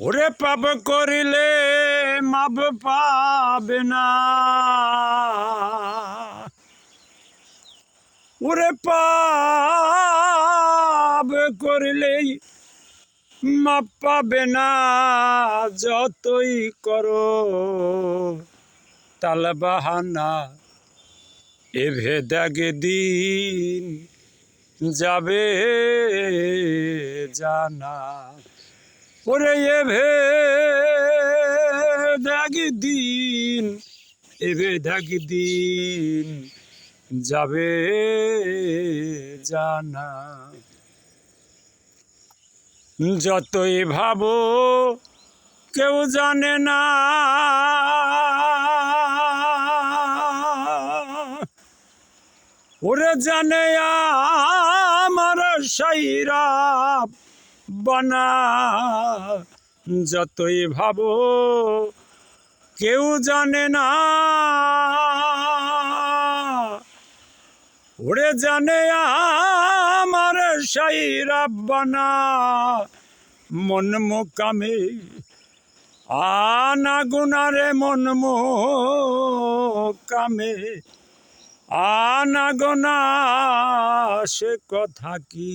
ওরে পাপ করিলে মাপ পাবে না। ওরে পাপ করিলেই মাপ পাবে না, যতই করো তাল বাহানা। এ ভেদাগে দিন যাবে জানা। ওরে এ ভেদাগে দিন এ ভেদাগে দিন যাবে জানা। যতই ভাবো কেউ জানে না। ওরে জানে আমার সাইরা বানা, যতই ভাবো, কেউ জানে না। ওরে জানে আমার সাইরা বানা, মন মোকামে আনা গুনারে মন কামে আনা গোনা, সে কথা কি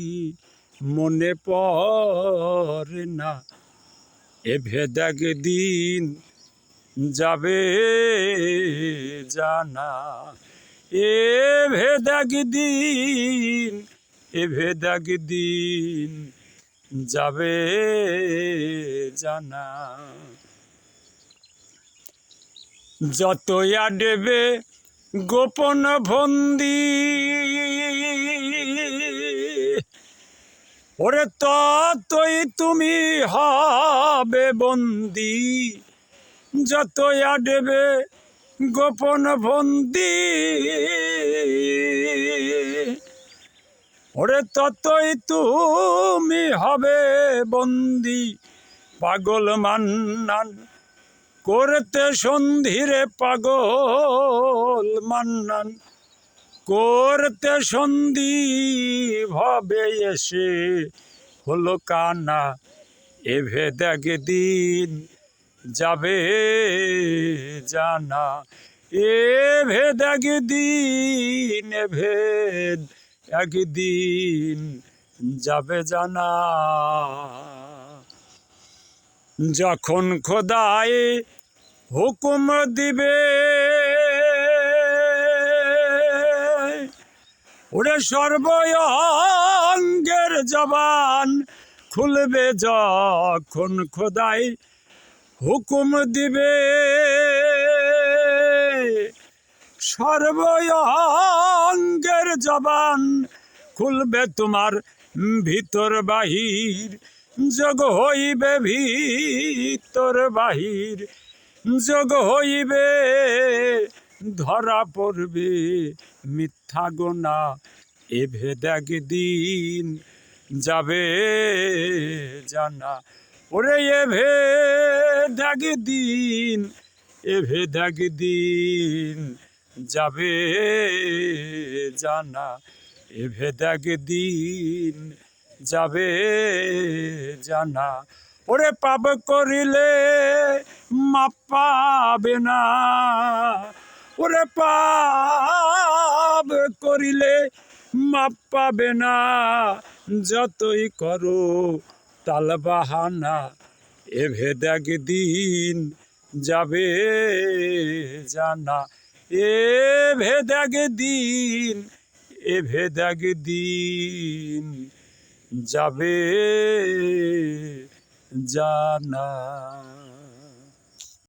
মনে পড়ে না। এ ভেদাগ দিন যাবে জানা। এ ভেদাগ দিন, এ ভেদাগ দিন যাবে জানা। যতই আডবে গোপন ভন্দি ওরে ততই তুমি হবে বন্দি, যতই আডবে গোপন বন্দি। ওরে ততই তুমি হবে বন্দি, পাগল মান্নান, করতে সন্ধিরে পাগল মান্নান, করতে সন্ধি ভবে এসে হলো কানা এ ভেদাগ দিন যাবে জানা। এ ভেদাগ দিন এ ভেদ একদিন যাবে জানা। যখন খোদায় হুকুম দিবে ওরে সর্বঙ্গের জবান খুলবে যখন খোদাই হুকুম দিবে। সর্বঙ্গের জবান খুলবে তোমার ভিতর বাহির যোগ হইবে ভিতর বাহির যোগ হইবে ধরা পড়বে মিথ্যা গোনা। এ ভেদাগ দিন যাবে জানা। ওরে, এ ভেদাগ দিন এ ভেদাগ দিন যাবে জানা। এ ভেদাগ দিন যাবে জানা। ওরে, পাপ করিলে মাপ পাবে না। ওরে পাপ করিলে মাপ পাবে না। যতই করো তাল বাহানা, এ ভেদাগ দিন যাবে জানা। এ ভেদাগ দিন এ ভেদাগ দিন যাবে জানা।